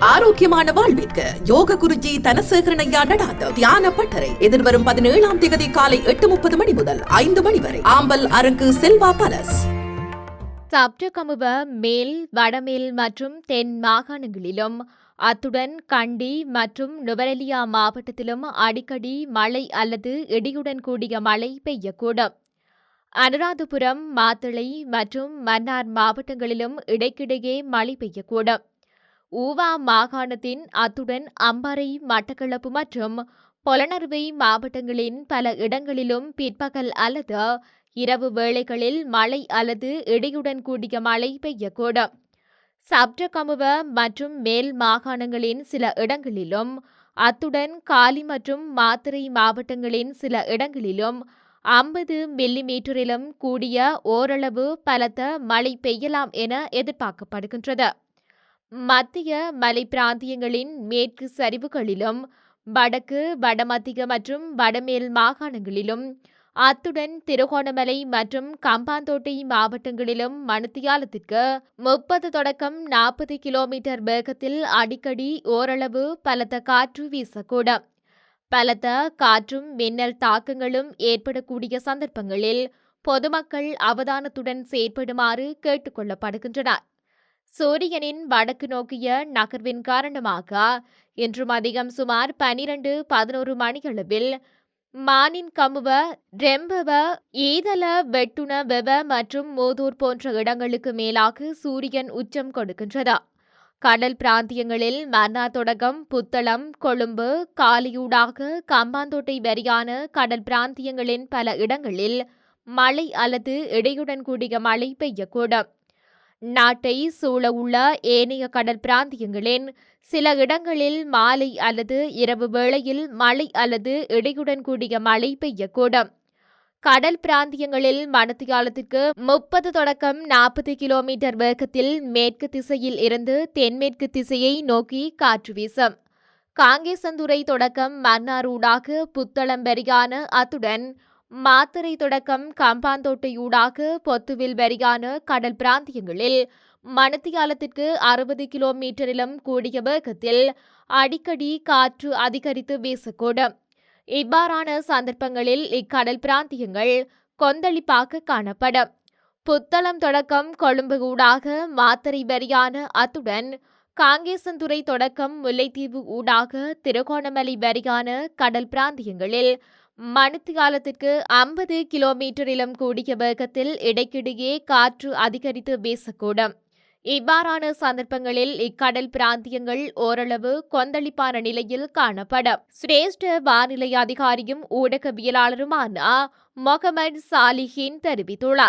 ஆரோக்கியமான வாழ்விற்கு யோக குருஜி தனசேகரனையா நடாத்த தியான பட்டறை. எதிர்வரும் பதினேழாம் தேதி காலை எட்டு முப்பது மணி முதல் ஐந்து மணி வரை. ஆம்பல் அரங்கு செல்வா பலஸ் சப்டகமுவ மேல் வடமேல் மற்றும் தென் மாகாணங்களிலும் அத்துடன் கண்டி மற்றும் நுவரெலியா மாவட்டத்திலும் அடிக்கடி மழை அல்லது இடியுடன் கூடிய மழை பெய்யக்கூடும். அனுராதபுரம் மாத்தளை மற்றும் மன்னார் மாவட்டங்களிலும் இடைக்கிடையே மழை பெய்யக்கூடும். ஊவா மாகாணத்தின் அத்துடன் அம்பாறை மட்டக்களப்பு மற்றும் பொலனறுவை மாவட்டங்களின் பல இடங்களிலும் பிற்பகல் அல்லது இரவு வேளைகளில் மழை அல்லது இடியுடன் கூடிய மழை பெய்யக்கூடும். சப்டகமுவ மற்றும் மேல் மாகாணங்களின் சில இடங்களிலும் அத்துடன் காலி மற்றும் மாத்திரை மாவட்டங்களின் சில இடங்களிலும் ஐம்பது மில்லிமீட்டரிலும் கூடிய ஓரளவு பலத்த மழை பெய்யலாம் என எதிர்பார்க்கப்படுகின்றது. மத்திய மலை பிராந்தியங்களின் மேற்கு சரிவுகளிலும் வடக்கு வடமத்திய மற்றும் வடமேல் மாகாணங்களிலும் அத்துடன் திருகோணமலை மற்றும் கம்பாந்தோட்டை மாவட்டங்களிலும் மணித்தியாலத்திற்கு முப்பது தொடக்கம் நாற்பது கிலோமீட்டர் வேகத்தில் அடிக்கடி ஓரளவு பலத்த காற்று வீசக்கூடும். பலத்த காற்றும் மின்னல் தாக்கங்களும் ஏற்படக்கூடிய சந்தர்ப்பங்களில் பொதுமக்கள் அவதானத்துடன் செயற்படுமாறு கேட்டுக்கொள்ளப்படுகின்றனர் சூரியனின் வடக்கு நோக்கிய நகர்வின் காரணமாக இன்றும் அதிகம் சுமார் பனிரெண்டு பதினோரு மணியளவில் மானின் கமுவ ரெம்பவ ஈதல வெட்டுண வெவ மற்றும் மூதூர் போன்ற இடங்களுக்கு மேலாக சூரியன் உச்சம் கொடுக்கின்றது. கடல் பிராந்தியங்களில் மன்னா தொடக்கம் புத்தளம் கொழும்பு காலியூடாக கம்பாந்தோட்டை வரியான கடல் பிராந்தியங்களின் பல இடங்களில் மழை அல்லது இடையுடன் கூடிய மழை பெய்யக்கூடும். நாட்டை சூழ உள்ள ஏனைய கடல் பிராந்தியங்களின் சில இடங்களில் மாலை அல்லது இரவு வேளையில் மழை அல்லது இடையுடன் கூடிய மழை பெய்யக்கூடும். கடல் பிராந்தியங்களில் மணத்தியாலத்திற்கு முப்பது தொடக்கம் நாற்பது கிலோமீட்டர் வேகத்தில் மேற்கு திசையில் இருந்து தென்மேற்கு திசையை நோக்கி காற்று வீசும். காங்கேசந்துறை தொடக்கம் மன்னாரூடாக புத்தளம் வரியான அத்துடன் மாத்தரை தொடக்கம் கம்பாந்தோட்டையூடாக பொத்துவில் வரியான கடல் பிராந்தியங்களில் மணத்தியாலத்திற்கு அறுபது கிலோமீட்டரிலும் கூடிய வேகத்தில் அடிக்கடி காற்று அதிகரித்து வீசக்கூடும். இவ்வாறான சந்தர்ப்பங்களில் இக்கடல் பிராந்தியங்கள் கொந்தளிப்பாக காணப்படும். புத்தளம் தொடக்கம் கொழும்பு ஊடாக மாத்தரை வரியான அத்துடன் காங்கேசந்துறை தொடக்கம் முல்லைத்தீவு ஊடாக திருகோணமலை வரியான கடல் பிராந்தியங்களில் மணித்தியாலத்திற்கு ஐம்பது கிலோமீட்டரிலும் கூடிய வேகத்தில் இடைக்கிடையே காற்று அதிகரித்து வீசக்கூடும். இவ்வாறான சந்தர்ப்பங்களில் இக்கடல் பிராந்தியங்கள் ஓரளவு கொந்தளிப்பான நிலையில் காணப்படும். சிரேஷ்ட வானிலை அதிகாரியும் ஊடகவியலாளருமான மொஹமட் சாலிஹின் தெரிவித்துள்ளார்.